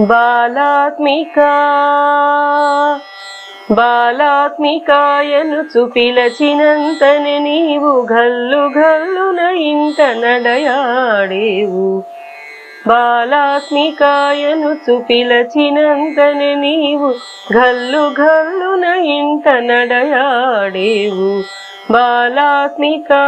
బాలాత్మికా బాలాత్మికాయను చుపిలచినంతనే నీవు గల్లు గల్లున ఇంత నడయాడేవు. బాలాత్మికాయను చుపిలచినంతనే నీవు గల్లు గల్లున ఇంత నడయాడేవు. బాలాత్మికా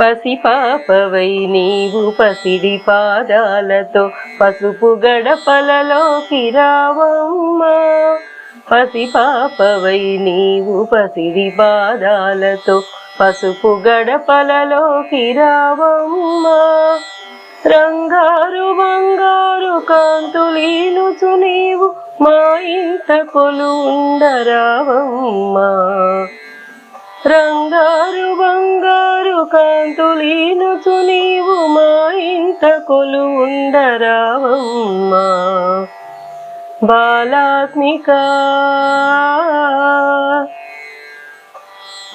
పసిపాపవై నీవు పసిడి పాదాలతో పసుపు గడపలలోకి రావమ్మా. పసిపాపవై నీవు పసిడి పాదాలతో పసుపు గడపలలోకి రావమ్మా. రంగారు బంగారు కాంతులీనుచు నీవు మా ఇంత కొలు ఉండరావమ్మా రంగారు కాంతులీనుచు నీవు మా ఇంట కొలు ఉండరావమ్మా బాలాత్మిక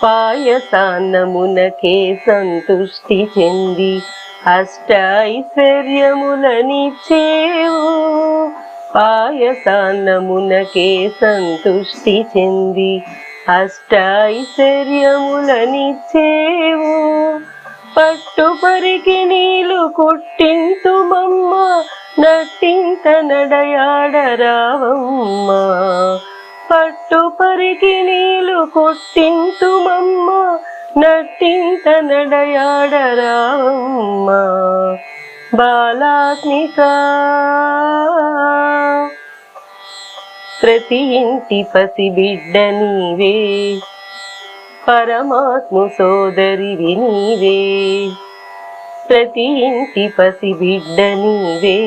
పాయసాన్నమునకే సంతుష్టి చెంది అష్టైశ్వర్యములనిచ్చేవు. పాయసాన్నమునకే సంతుష్టి చెంది అష్టైశ్వర్యములనిచ్చేవు పట్టు పరికి నీలు కుట్టింతు మమ్మ నట్టింత నడయాడరావమ్మ. పట్టు పరికి నీలు కొట్టింతు మమ్మ నట్టింత నడయాడరావమ్మ. బాలాత్మిక ప్రతి ఇంటి పసి బిడ్డ నీవే పరమాత్ము సోదరివి నీవే ప్రతి ఇంటి పసి బిడ్డ నీవే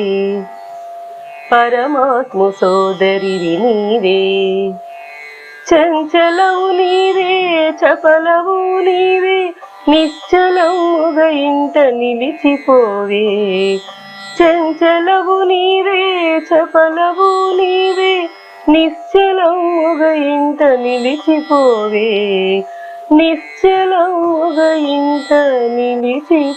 పరమాత్ము సోదరివి నీవే చంచలవు నీవే చపలవు నీవే నిశ్చలముగా ఇంట నిలిచిపోవే. చంచలవు నీవే చపలవు నీవే నిశ్చలముగ ఇంత నిలిచిపోవే. నిశ్చలముగ ఇంత నిలిచిపోవే.